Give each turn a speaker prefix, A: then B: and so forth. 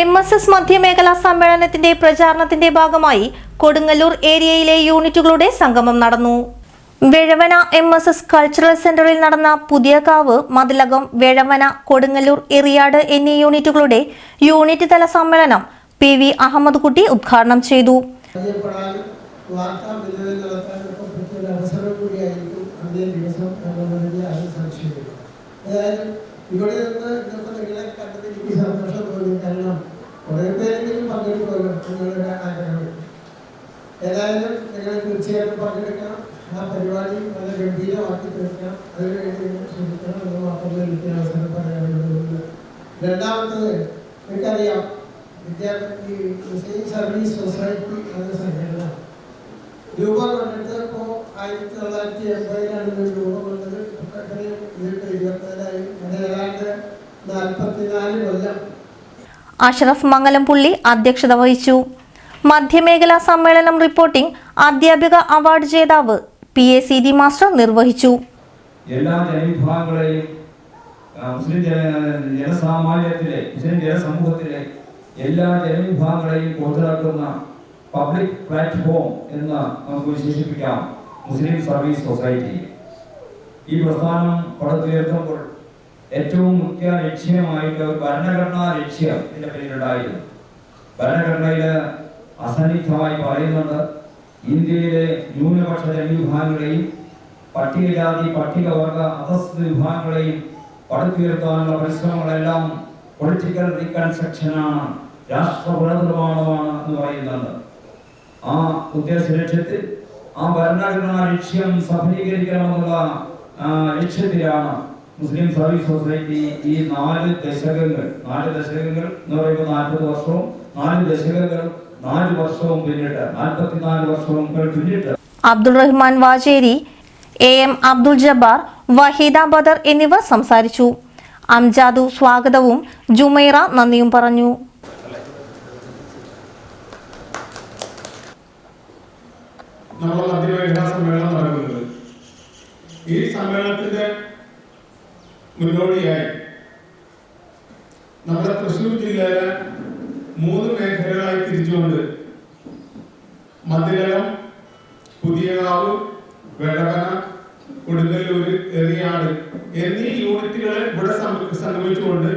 A: M S S മധ്യമേഖലാ സമ്മേളനത്തിന്റെ പ്രചാരണത്തിന്റെ ഭാഗമായി കൊടുങ്ങല്ലൂർ ഏരിയയിലെ യൂണിറ്റുകളുടെ സംഗമം നടന്നു. വേഴവന എം എസ് എസ് കൾച്ചറൽ സെന്ററിൽ നടന്ന പുതിയ കാവ് മതിലകം വേഴവന കൊടുങ്ങല്ലൂർ എറിയാട് എന്നീ യൂണിറ്റുകളുടെ യൂണിറ്റ് തല സമ്മേളനം പി വി അഹമ്മദ് കുട്ടി ഉദ്ഘാടനം ചെയ്തു.
B: അറിയപ്പെടാനും ഇവിടെ നിന്ന് ഇന്നത്തെ നിങ്ങളെ കണ്ടത് എനിക്ക് സന്തോഷം തോന്നി. കാരണം കുറേ പേരെങ്കിലും പങ്കെടുക്കുമല്ലോ നിങ്ങളുടെ ആഗ്രഹം. ഏതായാലും നിങ്ങൾ തീർച്ചയായിട്ടും പങ്കെടുക്കണം. ആ പരിപാടി വളരെ ഗംഭീരമാക്കി തീർക്കണം. അതിനുവേണ്ടി നിങ്ങൾ ശ്രമിക്കണം എന്ന് മാത്രമേ എനിക്ക് അവസരം പറയാനുള്ളൂ രണ്ടാമത്തത് എനിക്കറിയാം വിദ്യാർത്ഥി മുസ്ലിം സർവീസ് സൊസൈറ്റി എന്ന സംഘടന രൂപ കൊണ്ടിട്ട് ഇപ്പോൾ ആയിരത്തി തൊള്ളായിരത്തി എൺപതിലാണ് രൂപം കൊണ്ടത്. എത്രയും?
A: അഷറഫ് മംഗലംപുള്ളി അധ്യക്ഷത വഹിച്ചു. മധ്യമേഖലാ സമ്മേളനം റിപ്പോർട്ടിംഗ് അധ്യാപിക അവാർഡ് ജേതാവ് P A C D master നിർവഹിച്ചു.
C: എല്ലാ ജനവിഭാഗങ്ങളെയും മുസ്ലിം ജനസാമാന്യത്തിലെ മുസ്ലിം ജനസമൂഹത്തിലെ എല്ലാ ജനവിഭാഗങ്ങളെയും കോർത്തിണക്കുന്ന പബ്ലിക് പ്ലാറ്റ്ഫോം എന്ന് നമുക്ക് വിശേഷിപ്പിക്കാം. Muslim service society. ഈ പ്രസ്ഥാനം പടുത്തുയർത്തുമ്പോൾ ഏറ്റവും മുഖ്യ ലക്ഷ്യമായിട്ട് ഭരണഘടനാ ലക്ഷ്യം ഇതിന്റെ പിന്നിലുണ്ടായിരുന്നു ഭരണഘടനയിൽ അസന്നിഗ്ധമായി പറയുന്നുണ്ട് ഇന്ത്യയിലെ ന്യൂനപക്ഷ ജനവിഭാഗങ്ങളെയും പട്ടികജാതി പട്ടികവർഗ അതസ്ഥ വിഭാഗങ്ങളെയും പടുത്തുയർത്താനുള്ള പരിശ്രമങ്ങളെല്ലാം പൊളിറ്റിക്കൽ റീകൺസ്ട്രക്ഷനാണ് രാഷ്ട്ര പുനർനിർമ്മാണമാണ് എന്ന് പറയുന്നുണ്ട്. ആ ഉദ്ദേശ ലക്ഷ്യത്തിൽ ആ ഭരണഘടനാ ലക്ഷ്യം സഫലീകരിക്കണമെന്നുള്ള ലക്ഷ്യത്തിലാണ് മുസ്ലിം സർവീസ് സൊസൈറ്റി ഈ നാല് ദശകങ്ങൾ നാല് ദശകങ്ങൾ എന്ന് പറയുമ്പോൾ നാൽപ്പത് വർഷവും നാല് ദശകങ്ങൾ നാല് വർഷവും പിന്നിട്ട് നാൽപ്പത്തിനാല് വർഷവും പിന്നിട്ട്
A: അബ്ദുൾ റഹ്മാൻ വാചേരി എ എം അബ്ദുൾ ജബ്ബാർ വഹീദ ബദർ എന്നിവർ സംസാരിച്ചു. അംജാദു സ്വാഗതവും ജുമൈറ നന്ദിയും പറഞ്ഞു.
D: സമ്മേളനം നടക്കുന്നത് ഈ സമ്മേളനത്തിന്റെ മുന്നോടിയായി. നമ്മുടെ തൃശ്ശൂർ ജില്ലയിലെ മൂന്ന് മേഖലകളായി തിരിച്ചുകൊണ്ട് മതിലകം പുതിയകാവ് വെടവന കൊടുങ്ങല്ലൂര് എറിയാട് എന്നീ യൂണിറ്റുകളെ ഇവിടെ സംഗമിച്ചുകൊണ്ട്